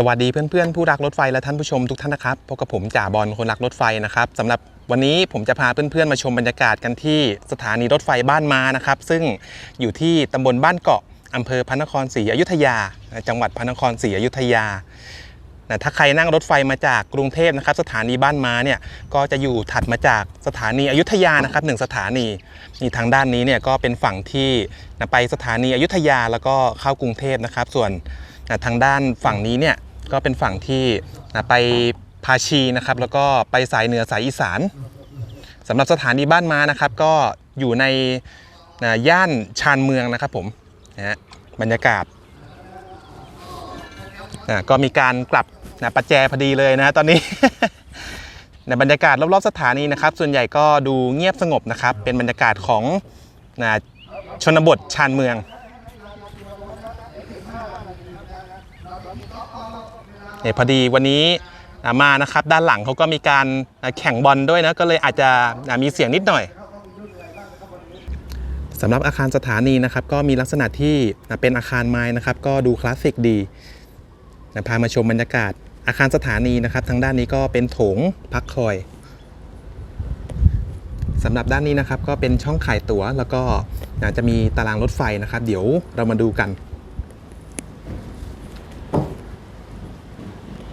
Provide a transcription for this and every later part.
สวัสดีเพื่อนๆ ผู้รักรถไฟและท่านผู้ชมทุกท่านนะครับพบกับผมจ่าบอลคนรักรถไฟนะครับสำหรับวันนี้ผมจะพาเพื่อนๆมาชมบรรยากาศกันที่สถานีรถไฟบ้านมานะครับ ซึ่งอยู่ที่ตำบลบ้านเกาะอำเภอพระนครศรีอยุธยา จังหวัดพระนครศรีอยุธยานะถ้าใครนั่งรถไฟมาจากกรุงเทพนะครับ สถานีบ้านมาเนี่ยก็จะอยู่ถัดมาจากสถานีอยุธยานะครับหนึ่งสถานีนี่ทางด้านนี้เนี่ยก็เป็นฝั่งที่นะไปสถานีอยุธยาแล้วก็เข้ากรุงเทพนะครับ ส่วนนะทางด้านฝั่งนี้เนี่ย ก็เป็นฝั่งที่ไปภาชีนะครับ แล้วก็ไปสายเหนือสายอีสานสำหรับสถานีบ้านมานะครับ ก็อยู่ในย่านชานเมืองนะครับผมนะฮะบรรยากาศนะก็มีการกลับนะประแจพอดีเลยนะตอนนี้ในบรรยากาศรอบๆสถานีนะครับ ส่วนใหญ่ก็ดูเงียบสงบนะครับ เป็นบรรยากาศของนะชนบทชานเมือง เนี่ยพอดีวันนี้มานะครับด้านหลังเขาก็มีการแข่งบอลด้วยนะก็เลยอาจจะมีเสียงนิดหน่อยสำหรับอาคารสถานีนะครับก็มีลักษณะที่เป็นอาคารไม้นะครับ ก็ดูคลาสสิกดีพามาชมบรรยากาศอาคารสถานีนะครับ ทางด้านนี้ก็เป็นโถงพักคอยสำหรับด้านนี้นะครับก็เป็นช่องขายตั๋ว แล้วก็จะมีตารางรถไฟนะครับ เดี๋ยวเรามาดูกัน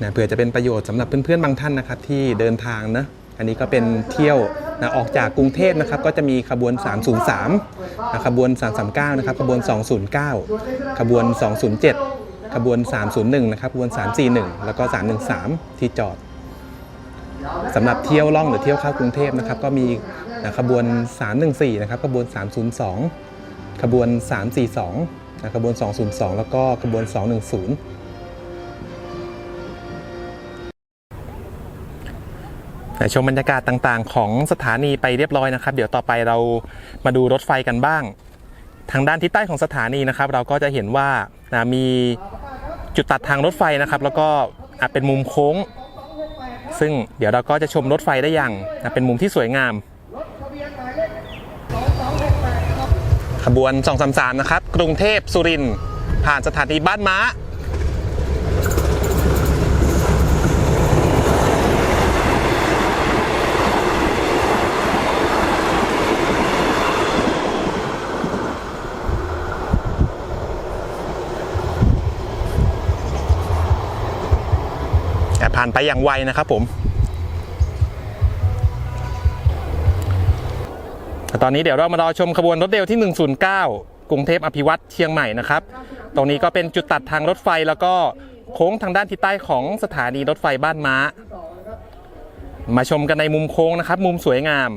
นะเผื่อจะเป็นประโยชน์สำหรับเพื่อนๆบางท่านนะครับที่เดินทางนะอันนี้ก็เป็นเที่ยวนะออกจากกรุงเทพนะครับก็จะมีขบวน 303นะขบวน 339 นะครับขบวน 209 ขบวน 207 ขบวน 301 นะครับขบวน 341 แล้วก็ 313 ที่จอดสำหรับเที่ยวล่องหรือเที่ยวเข้ากรุงเทพนะครับก็มีนะขบวน 314 นะครับขบวน 302 ขบวน 342นะขบวน 202 แล้วก็ขบวน 210 ชมบรรยากาศต่างๆ ของสถานีไปเรียบร้อยนะครับ เดี๋ยวต่อไปเรามาดูรถไฟกันบ้าง ทางด้านทิศใต้ของสถานีนะครับ เราก็จะเห็นว่านะมีจุดตัดทางรถไฟนะครับ แล้วก็เป็นมุมโค้ง ซึ่งเดี๋ยวเราก็จะชมรถไฟได้อย่างเป็นมุมที่สวยงามขบวน 233 นะครับ กรุงเทพสุรินทร์ผ่านสถานีบ้านม้า ผ่านไปอย่างไวนะครับผมตอนนี้เดี๋ยวเรามารอชมขบวนรถเร็วที่ 109 กรุงเทพอภิวัตรเชียงใหม่นะครับ ตรงนี้ก็เป็นจุดตัดทางรถไฟแล้วก็โค้งทางด้านทิศใต้ของสถานีรถไฟบ้านม้า มาชมกันในมุมโค้งนะครับ มุมสวยงาม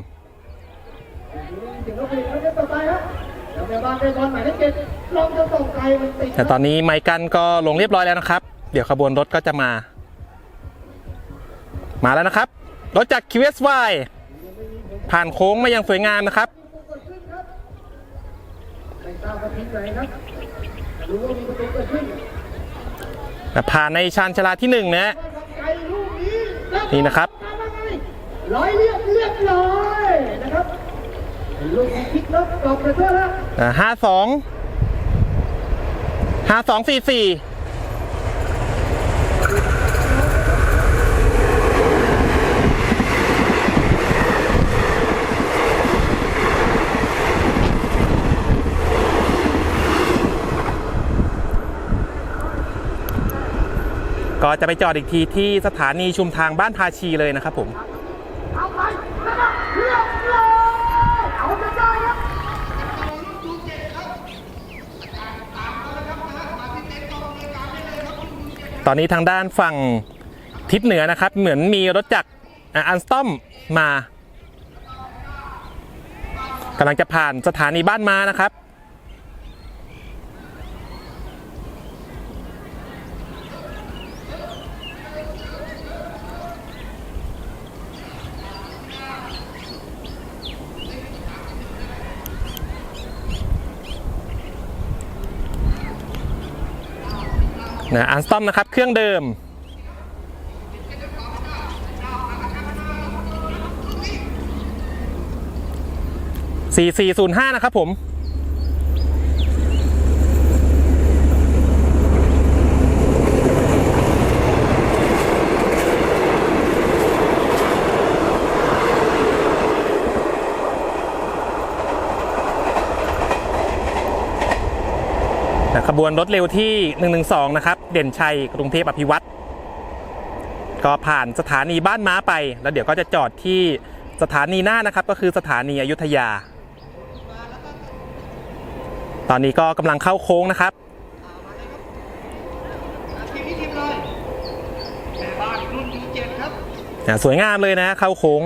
แต่ตอนนี้ไมค์กันก็ลงเรียบร้อยแล้วนะครับ เดี๋ยวขบวนรถก็จะมา มาแล้วนะครับ รถจาก QSY ผ่านโค้งมาอย่างสวยงามนะครับผ่านในชานชลาที่หนึ่งนะนี่นะครับร้อยเรียบเรียบร้อยนะครับลูกคิกแล้วกรอบไปเพื่อแล้วห้าสองห้าสองสี่สี่ ก็จะไปจอดอีกทีที่สถานีชุมทางบ้านภาชีเลยนะครับผมตอนนี้ทางด้านฝั่งทิศเหนือนะครับ เหมือนมีรถจักรอันสตอมมากำลังจะผ่านสถานีบ้านมานะครับ นะอันสตอมนะครับ เครื่องเดิม 4405 นะครับผม ขบวนรถเร็วที่ 112 นะครับ เด่นชัยกรุงเทพอภิวัตรก็ผ่านสถานีบ้านม้าไป แล้วเดี๋ยวก็จะจอดที่สถานีหน้านะครับ ก็คือสถานีอยุธยา ตอนนี้ก็กำลังเข้าโค้งนะครับสวยงามเลยนะเข้าโค้ง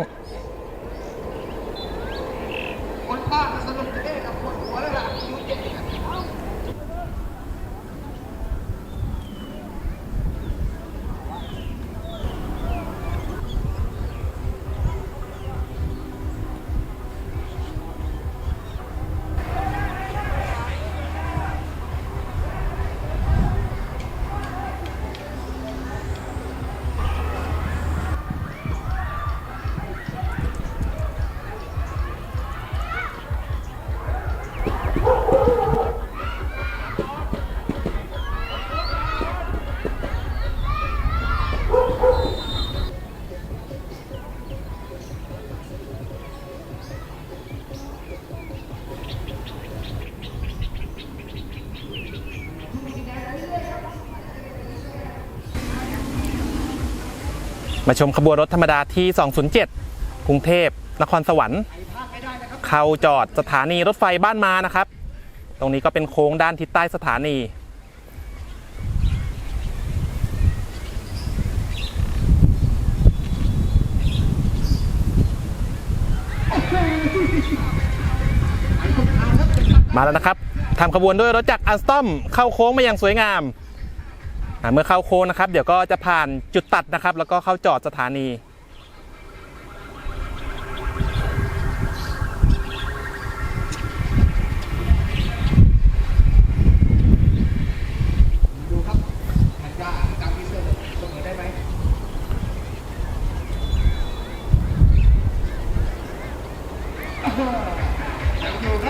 มาชมขบวนรถธรรมดาที่ 207 กรุงเทพนครสวรรค์ เข้าจอดสถานีรถไฟบ้านมานะครับ ตรงนี้ก็เป็นโค้งด้านทิศใต้สถานีมาแล้วนะครับทำขบวนด้วยรถจักรอัลสตอมเข้าโค้งมาอย่างสวยงาม เมื่อเข้าโค้งนะครับ เดี๋ยวก็จะผ่านจุดตัดนะครับ แล้วก็เข้าจอดสถานี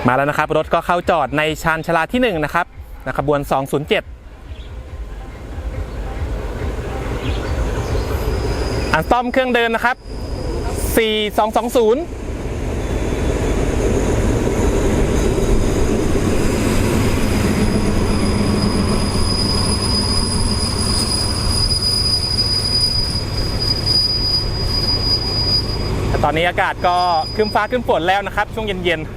มาแล้วนะครับ รถก็เข้าจอดในชานชลาที่1นะครับนะขบวน 207 อันสตอมเครื่องเดินนะครับ 4220แต่ตอนนี้อากาศก็คึ้มฟ้าคึ้มฝนแล้วนะครับ ช่วงเย็นๆ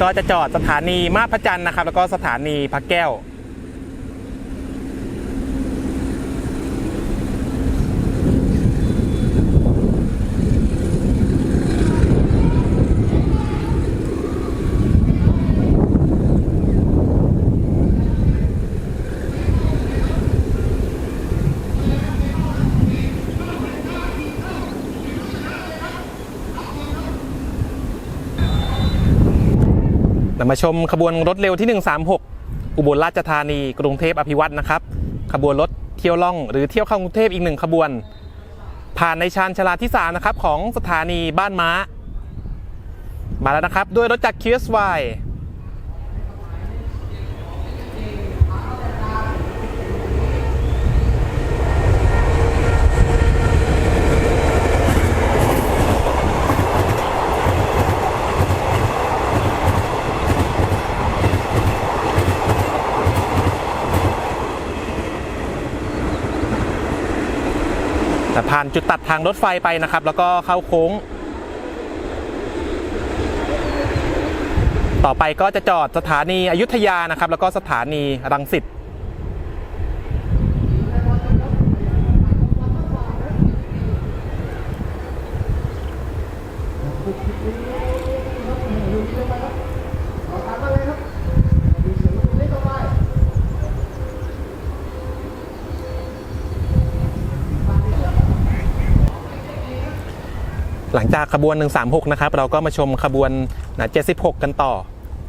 ก็จะจอดสถานีมาพระจันทร์นะครับ แล้วก็สถานีพระแก้ว มาชมขบวนรถเร็วที่ 136 อุบลราชธานี กรุงเทพอภิวัตรนะครับ ขบวนรถเที่ยวล่อง หรือเที่ยวเข้ากรุงเทพอีกหนึ่งขบวน ผ่านในชานชาลาที่3นะครับของสถานีบ้านม้า มาแล้วนะครับ ด้วยรถจักร QSY แต่ผ่านจุดตัดทางรถไฟไปนะครับ แล้วก็เข้าโค้ง ต่อไปก็จะจอดสถานีอยุธยานะครับ แล้วก็สถานีรังสิต หลังจากขบวน 136 นะครับ เราก็มาชมขบวน 76 กันต่อ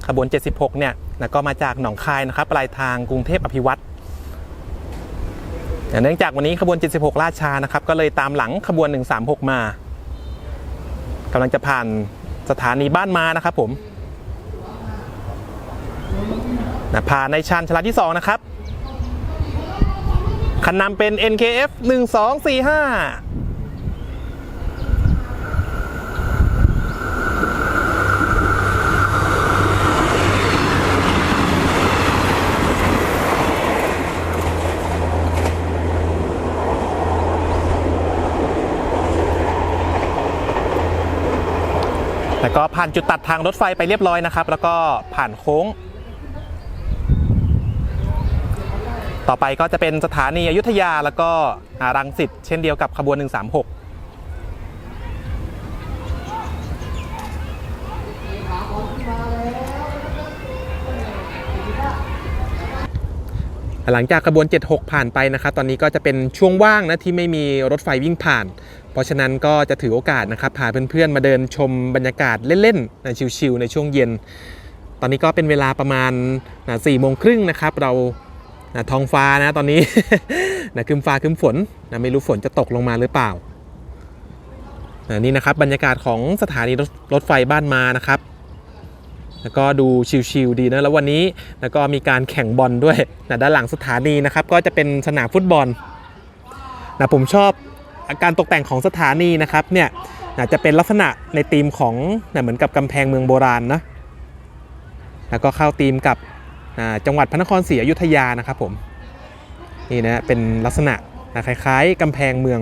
ขบวน 76 เนี่ยนะก็มาจากหนองคายนะครับ ปลายทางกรุงเทพอภิวัตรเนื่องจากวันนี้ขบวน 76ล่าชานะครับ ก็เลยตามหลังขบวน 136 มากำลังจะผ่านสถานีบ้านมานะครับผมนะผ่านในชานชลาที่ 2 นะครับคันนำเป็น NKF 1245 ก็ผ่านจุดตัดทางรถไฟไปเรียบร้อยนะครับ แล้วก็ผ่านโค้ง ต่อไปก็จะเป็นสถานีอยุธยาแล้วก็อรังสิตเช่นเดียวกับขบวน 136หลังจากขบวน 76 ผ่านไปนะครับ ตอนนี้ก็จะเป็นช่วงว่างนะที่ไม่มีรถไฟวิ่งผ่าน เพราะฉะนั้นก็จะถือโอกาสนะครับพาเพื่อนๆมาเดินชมบรรยากาศเล่นๆนะชิลๆในช่วงเย็น ตอนนี้ก็เป็นเวลาประมาณ4โมงครึ่งนะครับเรานะท้องฟ้านะตอนนี้นะคึมฟ้าคึมฝนนะไม่รู้ฝนจะตกลงมาหรือเปล่านะนี่นะครับบรรยากาศของสถานีรถรถไฟบ้านมานะครับ แล้วก็ดูชิลๆดีนะแล้ววันนี้แล้วก็มีการแข่งบอลด้วยนะด้านหลังสถานีนะครับ ก็จะเป็นสนามฟุตบอลนะผมชอบ การตกแต่งของสถานีนะครับเนี่ยนะจะเป็นลักษณะในธีมของเหมือนกับกำแพงเมืองโบราณนะแล้วก็เข้าธีมกับจังหวัดพระนครศรีอยุธยานะครับผมนี่นะเป็นลักษณะนะคล้ายๆกำแพงเมือง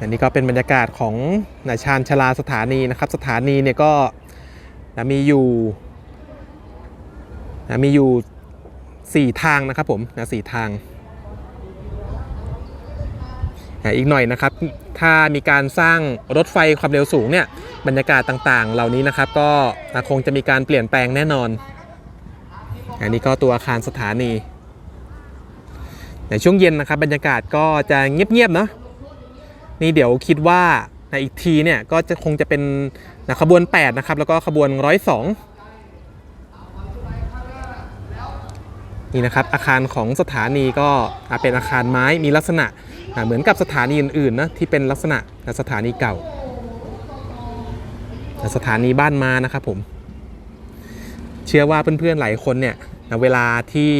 อันนี้ก็เป็นบรรยากาศของนะชานชลาสถานีนะครับ สถานีเนี่ยก็มีอยู่มีอยู่ 4 ทางนะครับผมนะสทาง อีกหน่อยนะครับ ถ้ามีการสร้างรถไฟความเร็วสูงเนี่ยบรรยากาศต่างๆ เหล่านี้นะครับ ก็นะคงจะมีการเปลี่ยนแปลงแน่นอน อันนี้ก็ตัวอาคารสถานี ในช่วงเย็นนะครับบรรยากาศก็จะเงียบๆเนาะนี่เดี๋ยวคิดว่าในอีกทีเนี่ยก็จะคงจะเป็นนะขบวน 8 นะครับ แล้วก็ขบวน 102 นี่นะครับอาคารของสถานีก็เป็นอาคารไม้มีลักษณะเหมือนกับสถานีอื่นๆนะที่เป็นลักษณะสถานีเก่า สถานีบ้านมานะครับผม เชื่อว่าเพื่อนๆหลายคนเนี่ยเวลาที่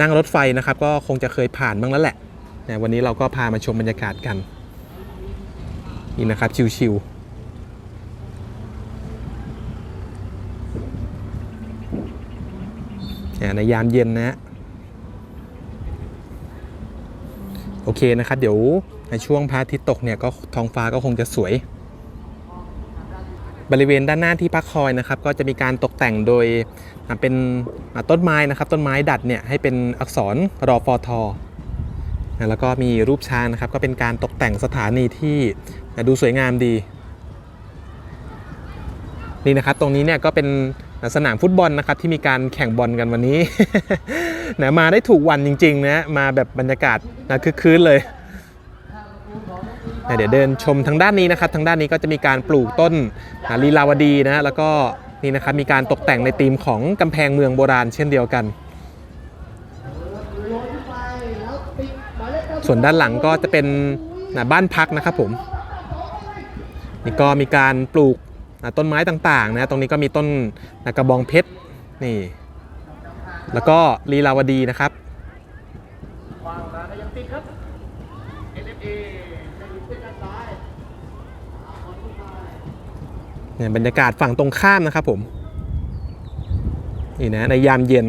นั่งรถไฟนะครับ ก็คงจะเคยผ่านบ้างแล้วแหละวันนี้เราก็พามาชมบรรยากาศกันนี่นะครับชิวๆเนี่ย ในยามเย็นนะฮะโอเคนะครับ เดี๋ยวในช่วงพระอาทิตย์ตกเนี่ยก็ท้องฟ้าก็คงจะสวย บริเวณด้านหน้าที่พักคอยนะครับ ก็จะมีการตกแต่งโดยเป็นต้นไม้นะครับ ต้นไม้ดัดเนี่ยให้เป็นอักษรรอฟอทอแล้วก็มีรูปช้างนะครับ ก็เป็นการตกแต่งสถานีที่ดูสวยงามดี นี่นะครับ ตรงนี้เนี่ยก็เป็น สนามฟุตบอลนะครับที่มีการแข่งบอลกันวันนี้นะมาได้ถูกวันจริงๆนะมาแบบบรรยากาศนะคึกคืนเลยนะเดี๋ยวเดินชมทางด้านนี้นะครับทางด้านนี้ก็จะมีการปลูกต้นนะลีลาวดีนะแล้วก็นี่นะครับมีการตกแต่งในธีมของกำแพงเมืองโบราณเช่นเดียวกัน ส่วนด้านหลังก็จะเป็นนะบ้านพักนะครับผมนี่ก็มีการปลูก ต้นไม้ต่างๆนะตรงนี้ก็มีต้นนะกระบองเพชรนี่ แล้วก็ลีลาวดีนะครับวางมาก็ยังติดครับ NFA ได้อยู่เส้นด้านซ้ายเนี่ยบรรยากาศฝั่งตรงข้ามนะครับผมนี่นะในยามเย็น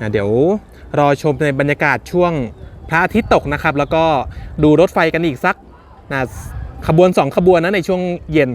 นะเดี๋ยวรอชมในบรรยากาศช่วงพระอาทิตย์ตกนะครับ แล้วก็ดูรถไฟกันอีกสักนะ ขบวน 2 ขบวนนะในช่วงเย็น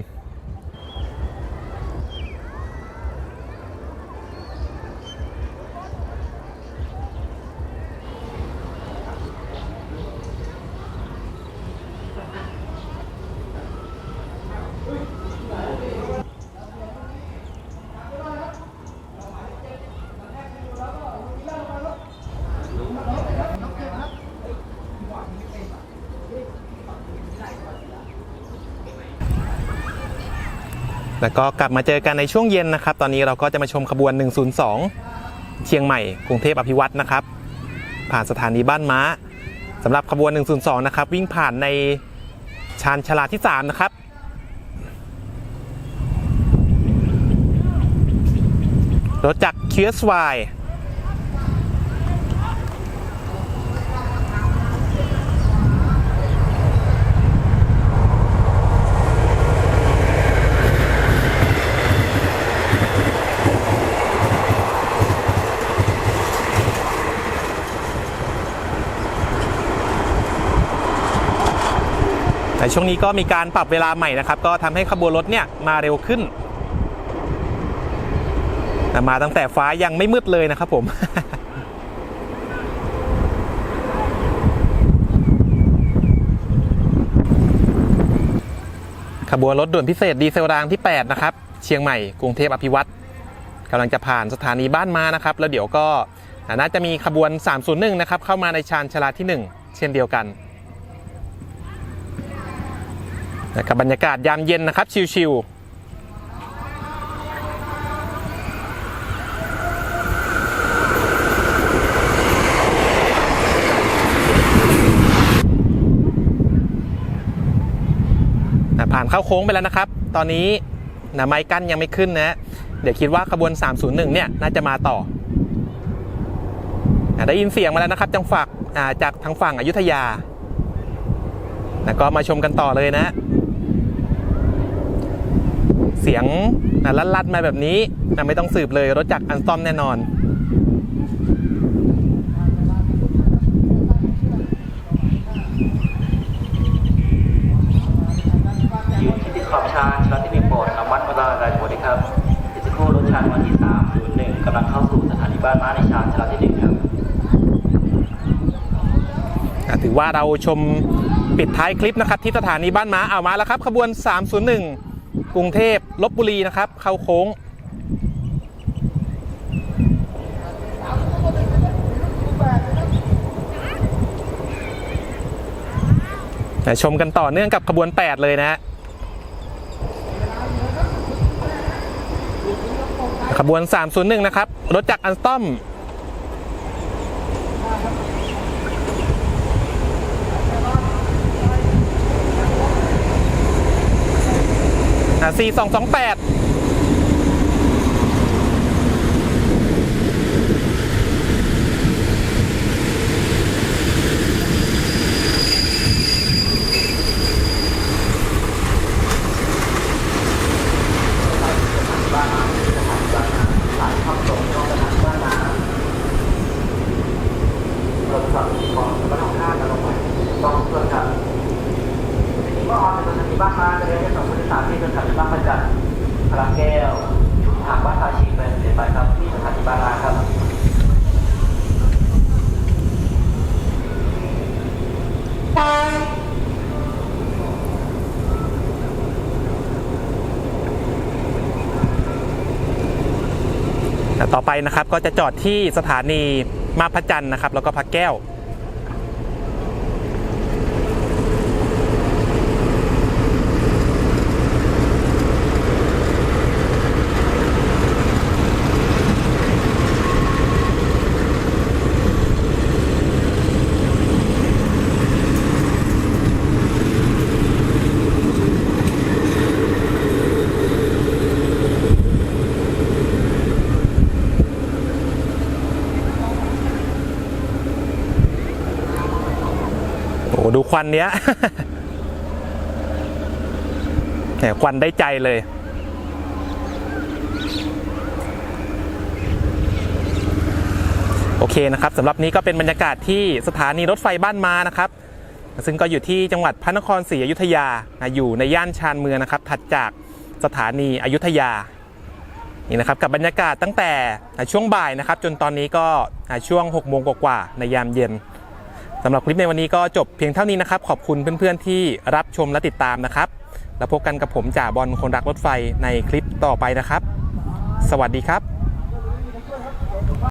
แล้วก็กลับมาเจอกันในช่วงเย็นนะครับ ตอนนี้เราก็จะมาชมขบวน 102 เชียงใหม่ กรุงเทพอภิวัตรนะครับ ผ่านสถานีบ้านม้าสำหรับขบวน 102 นะครับ วิ่งผ่านในชานชาลาที่ 3 นะครับรถจักร QSY ช่วงนี้ก็มีการปรับเวลาใหม่นะครับ ก็ทำให้ขบวนรถเนี่ยมาเร็วขึ้น มาตั้งแต่ฟ้ายังไม่มืดเลยนะครับผมขบวนรถด่วนพิเศษดีเซลรางที่ 8 นะครับ เชียงใหม่กรุงเทพอภิวัตรกำลังจะผ่านสถานีบ้านมานะครับ แล้วเดี๋ยวก็น่าจะมีขบวน 301 นะครับ เข้ามาในชานชลาที่ 1 เช่นเดียวกัน นะครับบรรยากาศยามเย็นนะครับชิวๆผ่านเข้าโค้งไปแล้วนะครับ ตอนนี้นะไม้กั้นยังไม่ขึ้นนะ เดี๋ยวคิดว่าขบวน 301 เนี่ย น่าจะมาต่อนะได้ยินเสียงมาแล้วนะครับจังฝักจากทางฝั่งอยุธยานะก็มาชมกันต่อเลยนะ เสียงนะลัดๆมาแบบนี้นะไม่ต้องสืบเลยรถจักรอันสตอมแน่นอนยืนที่ติดขอบชานชั้นที่หนึ่งโปรดระมัดระวังรายบทครับดิสโก้รถชานวันที่สามศูนย์หนึ่งกำลังเข้าสู่สถานีบ้านม้าในชานชั้นที่หนึ่งครับอะถือว่าเราชมปิดท้ายคลิปนะครับที่สถานีบ้านม้าเอามาแล้วครับ ขบวน 301 กรุงเทพลบบุรีนะครับ เข้าโค้ง ชมกันต่อเนื่องกับขบวน 8 เลยนะฮะขบวน 301 นะครับ รถจักรอันสตอม นะ4 2 2 8 ต่อไปนะครับก็จะจอดที่สถานีมาพระจันทร์นะครับ แล้วก็พระแก้ว ควันเนี้ยแหมควันได้ใจเลย โอเคนะครับสำหรับนี้ก็เป็นบรรยากาศที่สถานีรถไฟบ้านมานะครับ ซึ่งก็อยู่ที่จังหวัดพระนครศรีอยุธยาอยู่ในย่านชานเมืองนะครับ ถัดจากสถานีอยุธยานี่นะครับกับบรรยากาศตั้งแต่ช่วงบ่ายนะครับ จนตอนนี้ก็ช่วง6โมงกว่าๆในยามเย็น สำหรับคลิปในวันนี้ก็จบเพียงเท่านี้นะครับ ขอบคุณเพื่อนๆที่รับชมและติดตามนะครับ แล้วพบกันกับผมจ่าบอลคนรักรถไฟในคลิปต่อไปนะครับ สวัสดีครับ